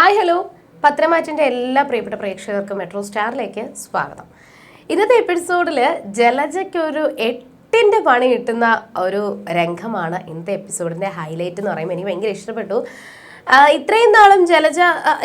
Hi hello. പത്രമാറ്റിന്റെ എല്ലാ പ്രിയപ്പെട്ട പ്രേക്ഷകർക്കും മെട്രോ സ്റ്റാറിലേക്ക് സ്വാഗതം. ഇന്നത്തെ എപ്പിസോഡിൽ ജലജയ്ക്ക് ഒരു എട്ടിന്റെ പണി കിട്ടുന്ന ഒരു രംഗമാണ് ഇന്നത്തെ എപ്പിസോഡിന്റെ ഹൈലൈറ്റ് എന്ന് പറയുമ്പോൾ എനിക്ക് ഭയങ്കര ഇഷ്ടപ്പെട്ടു. ഇത്രയും നാളും ജലജ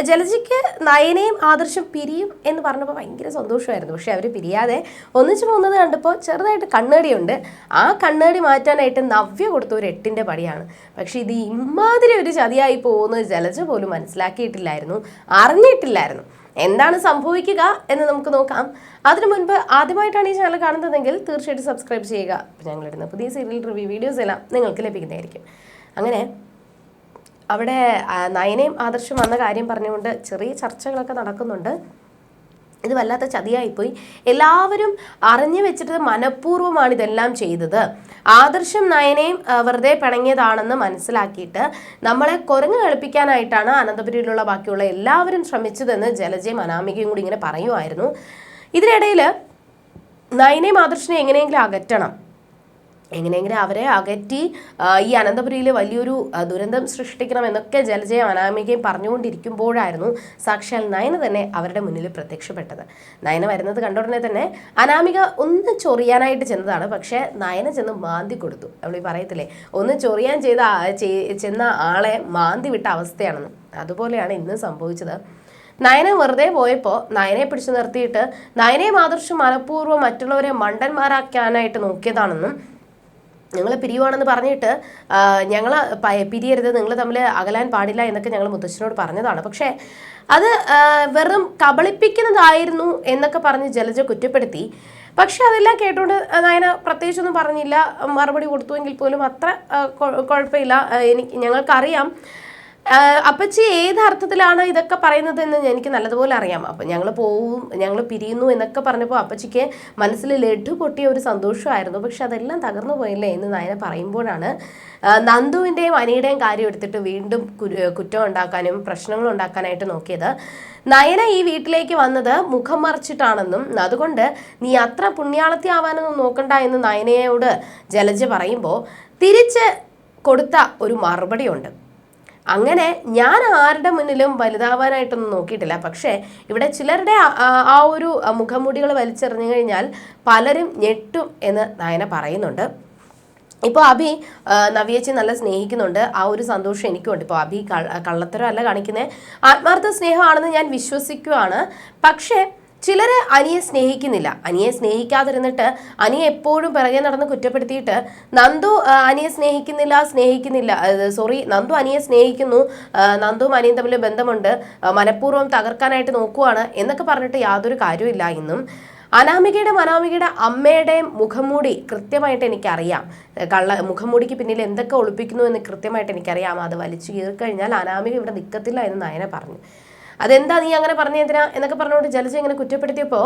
ജലജയ്ക്ക് നയനയും ആദർശം പിരിയും എന്ന് പറഞ്ഞപ്പോൾ ഭയങ്കര സന്തോഷമായിരുന്നു. പക്ഷെ അവർ പിരിയാതെ ഒന്നിച്ചു പോകുന്നത് കണ്ടപ്പോൾ ചെറുതായിട്ട് കണ്ണേടിയുണ്ട്. ആ കണ്ണേടി മാറ്റാനായിട്ട് നവ്യ കൊടുത്ത ഒരു എട്ടിന്റെ പടിയാണ്. പക്ഷെ ഇത് ഇമാതിരി ഒരു ചതിയായി പോകുന്നത് ജലജ പോലും മനസ്സിലാക്കിയിട്ടില്ലായിരുന്നു. അറിഞ്ഞിട്ടില്ലായിരുന്നു. എന്താണ് സംഭവിക്കുക എന്ന് നമുക്ക് നോക്കാം. അതിനു മുൻപ് ആദ്യമായിട്ടാണ് ഈ ചാനൽ കാണുന്നതെങ്കിൽ തീർച്ചയായിട്ടും സബ്സ്ക്രൈബ് ചെയ്യുക. ഞങ്ങളിടുന്ന പുതിയ സീരിയൽ റിവ്യൂ വീഡിയോസ് എല്ലാം നിങ്ങൾക്ക് ലഭിക്കുന്നതായിരിക്കും. അങ്ങനെ അവിടെ നയനയും ആദർശം വന്ന കാര്യം പറഞ്ഞുകൊണ്ട് ചെറിയ ചർച്ചകളൊക്കെ നടക്കുന്നുണ്ട്. ഇത് വല്ലാത്ത ചതിയായിപ്പോയി. എല്ലാവരും അറിഞ്ഞു വെച്ചിട്ട് മനഃപൂർവമാണ് ഇതെല്ലാം ചെയ്തത്. ആദർശം നയനയും വെറുതെ പിണങ്ങിയതാണെന്ന് മനസ്സിലാക്കിയിട്ട് നമ്മളെ കുരങ്ങ് കളിപ്പിക്കാനായിട്ടാണ് അനന്തപുരിയിലുള്ള ബാക്കിയുള്ള എല്ലാവരും ശ്രമിച്ചതെന്ന് ജലജയും അനാമികയും കൂടി ഇങ്ങനെ പറയുമായിരുന്നു ഇതിനിടയിൽ നയനയും ആദർശനെ എങ്ങനെയെങ്കിലും അകറ്റണം. എങ്ങനെയെങ്കിലും അവരെ അകറ്റി ഈ അനന്തപുരിയിൽ വലിയൊരു ദുരന്തം സൃഷ്ടിക്കണം എന്നൊക്കെ ജലജയും അനാമികയും പറഞ്ഞുകൊണ്ടിരിക്കുമ്പോഴായിരുന്നു സാക്ഷാൽ നയന തന്നെ അവരുടെ മുന്നിൽ പ്രത്യക്ഷപ്പെട്ടത്. നയന വരുന്നത് കണ്ട ഉടനെ തന്നെ അനാമിക ഒന്ന് ചൊറിയാനായിട്ട് ചെന്നതാണ്. പക്ഷേ നയന ചെന്ന് മാന്തി കൊടുത്തു. നമ്മൾ ഈ പറയത്തില്ലേ? ഒന്ന് ചൊറിയാൻ ചെയ്ത ചെന്ന ആളെ മാന്തി വിട്ട അവസ്ഥയാണെന്ന്. അതുപോലെയാണ് ഇന്ന് സംഭവിച്ചത്. നയന വെറുതെ പോയപ്പോൾ നയനെ പിടിച്ചു നിർത്തിയിട്ട് നയനെ ആദർശം മനഃപൂർവം മറ്റുള്ളവരെ മണ്ടന്മാരാക്കാനായിട്ട് നോക്കിയതാണെന്നും ഞങ്ങൾ പിരിയുവാണെന്ന് പറഞ്ഞിട്ട് ഞങ്ങൾ പിരിയരുത് നിങ്ങൾ തമ്മിൽ അകലാൻ പാടില്ല എന്നൊക്കെ ഞങ്ങൾ മുത്തശ്ശനോട് പറഞ്ഞതാണ്. പക്ഷേ അത് വെറും കബളിപ്പിക്കുന്നതായിരുന്നു എന്നൊക്കെ പറഞ്ഞ് ജലജ കുറ്റപ്പെടുത്തി. പക്ഷെ അതെല്ലാം കേട്ടുകൊണ്ട് നയന പ്രത്യേകിച്ചൊന്നും പറഞ്ഞില്ല. മറുപടി കൊടുത്തുവെങ്കിൽ പോലും അത്ര കുഴപ്പമില്ല. എനിക്ക് ഞങ്ങൾക്കറിയാം. അപ്പച്ചി ഏത് അർത്ഥത്തിലാണ് ഇതൊക്കെ പറയുന്നത് എന്ന് എനിക്ക് നല്ലതുപോലെ അറിയാം. അപ്പം ഞങ്ങൾ പോവും ഞങ്ങൾ പിരിയുന്നു എന്നൊക്കെ പറഞ്ഞപ്പോൾ അപ്പച്ചിക്ക് മനസ്സിൽ ലഡു പൊട്ടിയ ഒരു സന്തോഷമായിരുന്നു. പക്ഷെ അതെല്ലാം തകർന്നു പോയില്ലേ എന്ന് നയന പറയുമ്പോഴാണ് നന്ദുവിന്റെയും അനിയുടെയും കാര്യം എടുത്തിട്ട് വീണ്ടും കുറ്റം ഉണ്ടാക്കാനും പ്രശ്നങ്ങൾ ഉണ്ടാക്കാനായിട്ട് നോക്കിയത്. നയന ഈ വീട്ടിലേക്ക് വന്നത് മുഖം മറിച്ചിട്ടാണെന്നും അതുകൊണ്ട് നീ അത്ര പുണ്യാളത്തി ആവാനൊന്നും നോക്കണ്ട എന്ന് നയനയോട് ജലജ പറയുമ്പോൾ തിരിച്ച് കൊടുത്ത ഒരു മറുപടിയുണ്ട്. അങ്ങനെ ഞാൻ ആരുടെ മുന്നിലും വലുതാവാനായിട്ടൊന്നും നോക്കിയിട്ടില്ല. പക്ഷേ ഇവിടെ ചിലരുടെ ആ- ഒരു മുഖംമൂടികൾ വലിച്ചെറിഞ്ഞു കഴിഞ്ഞാൽ പലരും ഞെട്ടും എന്ന് നയന പറയുന്നുണ്ട്. ഇപ്പോൾ അഭി നവ്യേച്ചി നല്ല സ്നേഹിക്കുന്നുണ്ട്. ആ ഒരു സന്തോഷം എനിക്കുണ്ട്. ഇപ്പോൾ അഭി കള്ളത്തരം അല്ല കാണിക്കുന്നത് ആത്മാർത്ഥ സ്നേഹമാണെന്ന് ഞാൻ വിശ്വസിക്കുകയാണ് പക്ഷേ ചിലര് അനിയെ സ്നേഹിക്കുന്നില്ല. അനിയെ സ്നേഹിക്കാതിരുന്നിട്ട് അനിയെ എപ്പോഴും പിറകെ നടന്ന് കുറ്റപ്പെടുത്തിയിട്ട് നന്ദു അനിയെ സ്നേഹിക്കുന്നില്ല സ്നേഹിക്കുന്നില്ല. സോറി നന്ദു അനിയെ സ്നേഹിക്കുന്നു. നന്ദു അനിയും തമ്മിൽ ബന്ധമുണ്ട്. മനഃപൂർവം തകർക്കാനായിട്ട് നോക്കുവാണ് എന്നൊക്കെ പറഞ്ഞിട്ട് യാതൊരു കാര്യമില്ല ഇന്നും. അനാമികയുടെ അനാമികയുടെ അമ്മയുടെയും മുഖംമൂടി കൃത്യമായിട്ട് എനിക്കറിയാം. കള്ള മുഖംമൂടിക്ക് പിന്നിൽ എന്തൊക്കെ ഒളിപ്പിക്കുന്നു എന്ന് കൃത്യമായിട്ട് എനിക്കറിയാം. അത് വലിച്ചു കീറിക്കഴിഞ്ഞാൽ അനാമിക ഇവിടെ നിൽക്കത്തില്ല എന്ന് നയന പറഞ്ഞു. അതെന്താ നീ അങ്ങനെ പറഞ്ഞു എന്തിനാ എന്നൊക്കെ പറഞ്ഞുകൊണ്ട് ജലജ ഇങ്ങനെ കുറ്റപ്പെടുത്തിയപ്പോൾ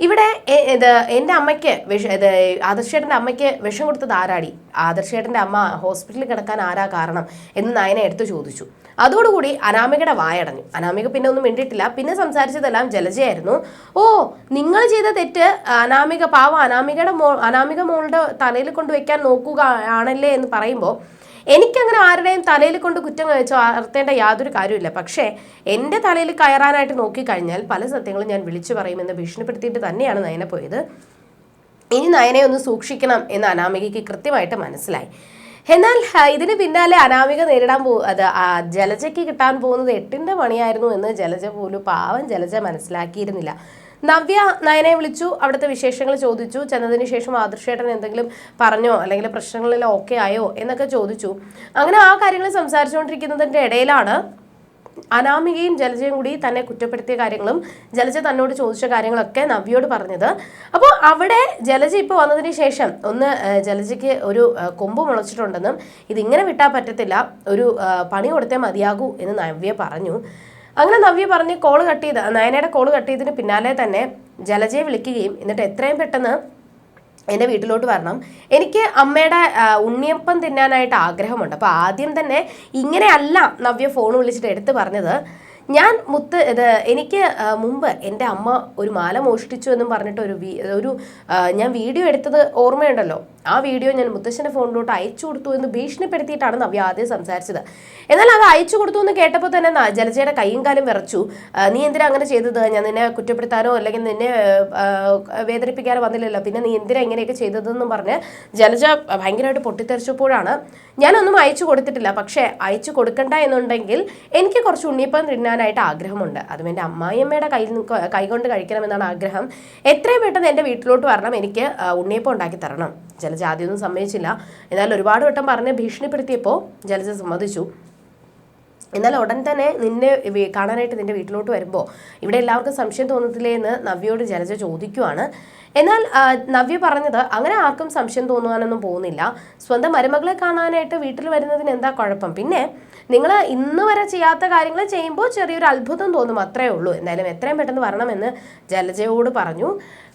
ഇവിടെ ഇത് എന്റെ അമ്മയ്ക്ക് വിഷ ഇത് ആദർശേട്ടന്റെ അമ്മയ്ക്ക് വിഷം കൊടുത്തത് ആരാടി? ആദർശേട്ടന്റെ അമ്മ ഹോസ്പിറ്റലിൽ കിടക്കാൻ ആരാ കാരണം എന്ന് നയന എടുത്തു ചോദിച്ചു. അതോടുകൂടി അനാമികയുടെ വായടഞ്ഞു. അനാമിക പിന്നെ ഒന്നും മിണ്ടിയിട്ടില്ല. പിന്നെ സംസാരിച്ചതെല്ലാം ജലജയായിരുന്നു. ഓ നിങ്ങൾ ചെയ്ത തെറ്റ് അനാമിക പാവ അനാമികയുടെ മോ അനാമിക മോളുടെ തലയിൽ കൊണ്ടുവയ്ക്കാൻ നോക്കുക ആണല്ലേ എന്ന് പറയുമ്പോൾ എനിക്കങ്ങനെ ആരുടെയും തലയിൽ കൊണ്ട് കുറ്റം കഴിച്ചോ അർത്തേണ്ട യാതൊരു കാര്യമില്ല പക്ഷേ എന്റെ തലയിൽ കയറാനായിട്ട് നോക്കിക്കഴിഞ്ഞാൽ പല സത്യങ്ങളും ഞാൻ വിളിച്ചു പറയുമെന്ന് ഭീഷണിപ്പെടുത്തിയിട്ട് തന്നെയാണ് നയന പോയത്. ഇനി നയനെ ഒന്ന് സൂക്ഷിക്കണം എന്ന് അനാമികയ്ക്ക് കൃത്യമായിട്ട് മനസ്സിലായി. എന്നാൽ ഇതിന് പിന്നാലെ അനാമിക നേരിടാൻ പോ അത് ജലജയ്ക്ക് കിട്ടാൻ പോകുന്നത് എട്ടിന്റെ മണിയായിരുന്നു എന്ന് ജലജ പോലും പാവം ജലജ മനസ്സിലാക്കിയിരുന്നില്ല. നവ്യ നയനെ വിളിച്ചു അവിടുത്തെ വിശേഷങ്ങൾ ചോദിച്ചു ചെന്നതിന് ശേഷം ആദർശേട്ടൻ എന്തെങ്കിലും പറഞ്ഞോ അല്ലെങ്കിൽ പ്രശ്നങ്ങളെല്ലാം ഓക്കെ ആയോ എന്നൊക്കെ ചോദിച്ചു. അങ്ങനെ ആ കാര്യങ്ങൾ സംസാരിച്ചുകൊണ്ടിരിക്കുന്നതിന്റെ ഇടയിലാണ് അനാമികയും ജലജയും കൂടി തന്നെ കുറ്റപ്പെടുത്തിയ കാര്യങ്ങളും ജലജ തന്നോട് ചോദിച്ച കാര്യങ്ങളൊക്കെ നവ്യോട് പറഞ്ഞത്. അപ്പോൾ അവിടെ ജലജ ഇപ്പോൾ വന്നതിന് ശേഷം ഒന്ന് ജലജയ്ക്ക് ഒരു കൊമ്പ് മുളച്ചിട്ടുണ്ടെന്നും ഇതിങ്ങനെ വിട്ടാൽ പറ്റത്തില്ല ഒരു പണി കൊടുത്തേ മതിയാകൂ എന്ന് നവ്യ പറഞ്ഞു. അങ്ങനെ നവ്യ പറഞ്ഞ് കോൾ കട്ട് ചെയ്ത് നയനയുടെ കോൾ കട്ട് ചെയ്തതിന് പിന്നാലെ തന്നെ ജലജയെ വിളിക്കുകയും എന്നിട്ട് എത്രയും പെട്ടെന്ന് എന്റെ വീട്ടിലോട്ട് വരണം. എനിക്ക് അമ്മയുടെ ഉണ്ണിയപ്പം തിന്നാനായിട്ട് ആഗ്രഹമുണ്ട്. അപ്പോൾ ആദ്യം തന്നെ ഇങ്ങനെയല്ല നവ്യ ഫോൺ വിളിച്ചിട്ട് എടുത്ത് പറഞ്ഞത്. ഞാൻ മുത്ത് ഇത് എനിക്ക് മുമ്പ് എന്റെ അമ്മ ഒരു മാല മോഷ്ടിച്ചു എന്നും പറഞ്ഞിട്ട് ഒരു ഒരു ഞാൻ വീഡിയോ എടുത്തത് ഓർമ്മയുണ്ടല്ലോ. ആ വീഡിയോ ഞാൻ മുത്തശ്ശന്റെ ഫോണിലോട്ട് അയച്ചു കൊടുത്തു എന്ന് ഭീഷണിപ്പെടുത്തിയിട്ടാണ് നവ്യ ആദ്യം സംസാരിച്ചത്. എന്നാൽ അത് അയച്ചു കൊടുത്തു എന്ന് കേട്ടപ്പോൾ തന്നെ ജലജയുടെ കൈയും കാലും വിറച്ചു. നീ എന്തിനാ അങ്ങനെ ചെയ്തത്? ഞാൻ നിന്നെ കുറ്റപ്പെടുത്താനോ അല്ലെങ്കിൽ നിന്നെ വേദനിപ്പിക്കാനോ വന്നില്ലല്ലോ. പിന്നെ നീ എന്തിനാ ഇങ്ങനെയൊക്കെ ചെയ്തതെന്നും പറഞ്ഞ് ജലജ ഭയങ്കരമായിട്ട് പൊട്ടിത്തെറിച്ചപ്പോഴാണ് ഞാനൊന്നും അയച്ചു കൊടുത്തിട്ടില്ല. പക്ഷേ അയച്ചു കൊടുക്കണ്ട എന്നുണ്ടെങ്കിൽ എനിക്ക് കുറച്ച് ഉണ്ണിയപ്പം തിന്നാനായിട്ട് ആഗ്രഹമുണ്ട്. അതും എന്റെ അമ്മായിയമ്മയുടെ കയ്യിൽ കൈകൊണ്ട് കഴിക്കണമെന്നാണ് ആഗ്രഹം. എത്രയും പെട്ടെന്ന് എന്റെ വീട്ടിലോട്ട് വരണം. എനിക്ക് ഉണ്ണിയപ്പം ഉണ്ടാക്കി തരണം. ജലജ ആദ്യമൊന്നും സമ്മതിച്ചില്ല. എന്നാൽ ഒരുപാട് വട്ടം പറഞ്ഞ് ഭീഷണിപ്പെടുത്തിയപ്പോൾ ജലജ സമ്മതിച്ചു. എന്നാൽ ഉടൻ തന്നെ നിന്നെ കാണാനായിട്ട് നിന്റെ വീട്ടിലോട്ട് വരുമ്പോൾ ഇവിടെ എല്ലാവർക്കും സംശയം തോന്നത്തില്ലേ എന്ന് നവ്യയോട് ജലജ ചോദിക്കുവാണ്. എന്നാൽ നവ്യ പറഞ്ഞത് അങ്ങനെ ആർക്കും സംശയം തോന്നുവാനൊന്നും പോകുന്നില്ല. സ്വന്തം മരുമകളെ കാണാനായിട്ട് വീട്ടിൽ വരുന്നതിന് എന്താ കുഴപ്പം? പിന്നെ നിങ്ങൾ ഇന്ന് വരെ ചെയ്യാത്ത കാര്യങ്ങൾ ചെയ്യുമ്പോൾ ചെറിയൊരു അത്ഭുതം തോന്നും അത്രേ ഉള്ളൂ. എന്തായാലും എത്രയും പെട്ടെന്ന് വരണമെന്ന് ജലജയോട് പറഞ്ഞു.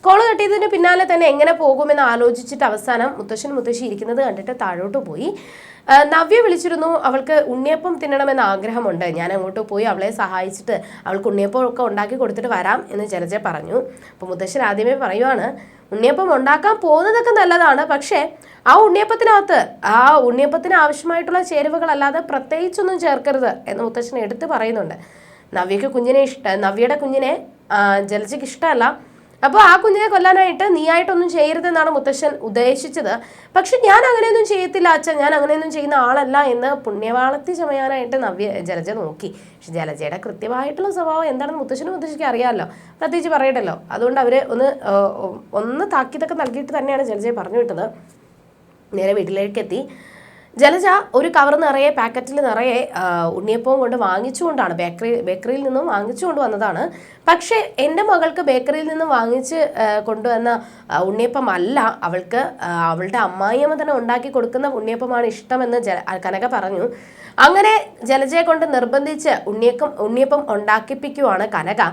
കോൾ കെട്ടിയതിന് പിന്നാലെ തന്നെ എങ്ങനെ പോകുമെന്ന് ആലോചിച്ചിട്ട് അവസാനം മുത്തശ്ശൻ മുത്തശ്ശി ഇരിക്കുന്നത് കണ്ടിട്ട് താഴോട്ട് പോയി. നവ്യ വിളിച്ചിരുന്നു. അവൾക്ക് ഉണ്ണിയപ്പം തിന്നണമെന്ന് ആഗ്രഹമുണ്ട്. ഞാൻ അങ്ങോട്ട് പോയി അവളെ സഹായിച്ചിട്ട് അവൾക്ക് ഉണ്ണിയപ്പം ഒക്കെ ഉണ്ടാക്കി കൊടുത്തിട്ട് വരാം എന്ന് ചെറിയ പറഞ്ഞു. അപ്പോൾ മുത്തശ്ശൻ ആദ്യമേ പറയുവാണ് ഉണ്ണിയപ്പം ഉണ്ടാക്കാൻ പോകുന്നതൊക്കെ നല്ലതാണ്. പക്ഷേ ആ ഉണ്ണിയപ്പത്തിനകത്ത് ആ ഉണ്ണിയപ്പത്തിന് ആവശ്യമായിട്ടുള്ള ചേരുവകളല്ലാതെ പ്രത്യേകിച്ചൊന്നും ചേർക്കരുത് എന്ന് മുത്തശ്ശൻ എടുത്ത് പറയുന്നുണ്ട്. നവ്യക്ക് കുഞ്ഞിനെ ഇഷ്ട നവ്യയുടെ കുഞ്ഞിനെ ജലജയ്ക്ക് ഇഷ്ടമല്ല. അപ്പോൾ ആ കുഞ്ഞിനെ കൊല്ലാനായിട്ട് നീയായിട്ടൊന്നും ചെയ്യരുതെന്നാണ് മുത്തശ്ശൻ ഉദ്ദേശിച്ചത്. പക്ഷെ ഞാൻ അങ്ങനെയൊന്നും ചെയ്യത്തില്ല അച്ഛൻ ഞാൻ അങ്ങനെയൊന്നും ചെയ്യുന്ന ആളല്ല എന്ന് പുണ്യവാളത്തി ചമയാനായിട്ട് നവ്യ ജലജ നോക്കി. പക്ഷെ ജലജയുടെ കൃത്യമായിട്ടുള്ള സ്വഭാവം എന്താണെന്ന് മുത്തശ്ശനും മുത്തശ്ശിക്ക് അറിയാമല്ലോ. പ്രത്യേകിച്ച് പറയട്ടല്ലോ അതുകൊണ്ട് അവർ ഒന്ന് ഒന്ന് താക്കീതൊക്കെ നൽകിയിട്ട് തന്നെയാണ് ജലജയെ പറഞ്ഞു വിട്ടത്. നേരെ വീട്ടിലേക്ക് എത്തി. ജലജ ഒരു കവർ നിറയെ പാക്കറ്റിൽ നിറയെ ഉണ്ണിയപ്പവും കൊണ്ട് വാങ്ങിച്ചുകൊണ്ടാണ്. ബേക്കറി ബേക്കറിയിൽ നിന്നും വാങ്ങിച്ചുകൊണ്ട് വന്നതാണ്. പക്ഷേ എന്റെ മകൾക്ക് ബേക്കറിയിൽ നിന്നും വാങ്ങിച്ച് കൊണ്ടുവന്ന ഉണ്ണിയപ്പം അല്ല. അവൾക്ക് അവളുടെ അമ്മായിയമ്മ തന്നെ ഉണ്ടാക്കി കൊടുക്കുന്ന ഉണ്ണിയപ്പമാണ് ഇഷ്ടമെന്ന് ജല കനക പറഞ്ഞു. അങ്ങനെ ജലജയെ കൊണ്ട് നിർബന്ധിച്ച് ഉണ്ണിയക്കം ഉണ്ണിയപ്പം ഉണ്ടാക്കിപ്പിക്കുവാണ് കനക.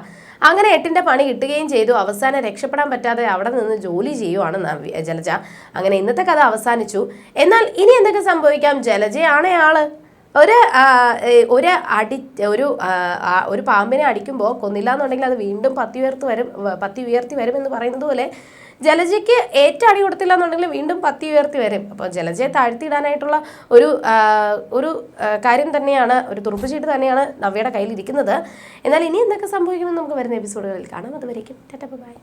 അങ്ങനെ എട്ടിന്റെ പണി കിട്ടുകയും ചെയ്തു. അവസാനം രക്ഷപ്പെടാൻ പറ്റാതെ അവിടെ നിന്ന് ജോലി ചെയ്യുവാണ് ജലജ. അങ്ങനെ ഇന്നത്തെ കഥ അവസാനിച്ചു. എന്നാൽ ഇനി എന്തൊക്കെ സംഭവിക്കാം? ജലജയാണ് ആൾ. ഒരു ഒരു അടി ഒരു ഒരു പാമ്പിനെ അടിക്കുമ്പോൾ കൊന്നില്ല എന്നുണ്ടെങ്കിൽ അത് വീണ്ടും പത്തി ഉയർത്തി വരും പത്തി ഉയർത്തി വരും എന്ന് പറയുന്നത് പോലെ ജലജയ്ക്ക് ഏറ്റടി കൊടുത്തില്ല എന്നുണ്ടെങ്കിൽ വീണ്ടും പത്തി ഉയർത്തി വരും. അപ്പോൾ ജലജയെ താഴ്ത്തിയിടാനായിട്ടുള്ള ഒരു ഒരു കാര്യം തന്നെയാണ് ഒരു തുറുപ്പുചീട്ട് തന്നെയാണ് നവ്യയുടെ കയ്യിൽ ഇരിക്കുന്നത് എന്നാൽ ഇനി എന്തൊക്കെ സംഭവിക്കുമെന്ന് നമുക്ക് വരുന്ന എപ്പിസോഡുകളിൽ കാണാം. അതുവരേക്കും ടാറ്റ ബൈ.